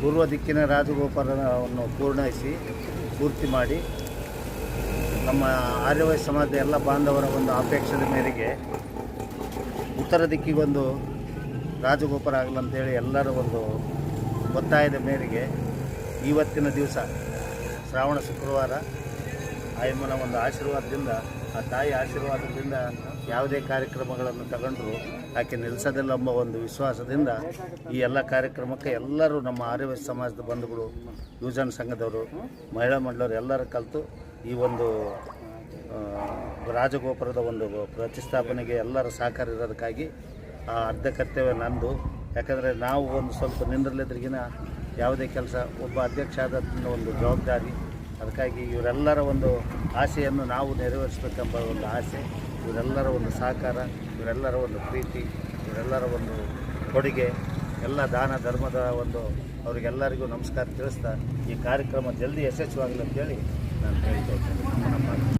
ಪೂರ್ವ ದಿಕ್ಕಿನ ರಾಜಗೋಪುರವನ್ನು ಪೂರ್ಣಯಿಸಿ, ಪೂರ್ತಿ ಮಾಡಿ, ನಮ್ಮ ಆರ್ಯವೈ ಸಮಾಜದ ಎಲ್ಲ ಬಾಂಧವರ ಒಂದು ಅಪೇಕ್ಷದ ಮೇರೆಗೆ ಉತ್ತರ ದಿಕ್ಕಿಗೊಂದು ರಾಜಗೋಪುರ ಆಗಲಂತೇಳಿ ಎಲ್ಲರ ಒಂದು ಒತ್ತಾಯದ ಮೇರೆಗೆ ಇವತ್ತಿನ ದಿವಸ ಶ್ರಾವಣ ಶುಕ್ರವಾರ ಆಯಮ್ಮನ ಒಂದು ಆಶೀರ್ವಾದದಿಂದ ಆ ತಾಯಿ ಆಶೀರ್ವಾದದಿಂದ ಯಾವುದೇ ಕಾರ್ಯಕ್ರಮಗಳನ್ನು ತಗೊಂಡ್ರು, ಆಕೆ ನಿಲ್ಲಿಸೋದಿಲ್ಲ ಎಂಬ ಒಂದು ವಿಶ್ವಾಸದಿಂದ ಈ ಎಲ್ಲ ಕಾರ್ಯಕ್ರಮಕ್ಕೆ ಎಲ್ಲರೂ ನಮ್ಮ ಆರ್ಯವ ಸಮಾಜದ ಬಂಧುಗಳು, ಯುವಜನ ಸಂಘದವರು, ಮಹಿಳಾ ಮಂಡಳವರು ಎಲ್ಲರೂ ಕಲಿತು ಈ ಒಂದು ರಾಜಗೋಪುರದ ಒಂದು ಪ್ರತಿಷ್ಠಾಪನೆಗೆ ಎಲ್ಲರ ಸಹಕಾರ ಇರೋದಕ್ಕಾಗಿ ಆ ಅರ್ಧ ಕರ್ತವ್ಯ ನಂದು. ಯಾಕಂದರೆ ನಾವು ಒಂದು ಸ್ವಲ್ಪ ನಿಂದ್ರಲಿದ್ರಿಗಿನ ಯಾವುದೇ ಕೆಲಸ, ಒಬ್ಬ ಅಧ್ಯಕ್ಷ ಆದ ಒಂದು ಜವಾಬ್ದಾರಿ, ಅದಕ್ಕಾಗಿ ಇವರೆಲ್ಲರ ಒಂದು ಆಸೆಯನ್ನು ನಾವು ನೆರವೇರಿಸ್ಬೇಕೆಂಬ ಒಂದು ಆಸೆ, ಇವರೆಲ್ಲರ ಒಂದು ಸಹಕಾರ, ಇವರೆಲ್ಲರ ಒಂದು ಪ್ರೀತಿ, ಇವರೆಲ್ಲರ ಒಂದು ಕೊಡುಗೆ, ಎಲ್ಲ ದಾನ ಧರ್ಮದ ಒಂದು ಅವರಿಗೆಲ್ಲರಿಗೂ ನಮಸ್ಕಾರ ತಿಳಿಸ್ತಾ ಈ ಕಾರ್ಯಕ್ರಮ ಜಲ್ದಿ ಯಶಸ್ವಿಯಾಗಲಿ ಅಂತೇಳಿ ನಾನು ಹೇಳ್ತಾ ಇದ್ದೇನೆ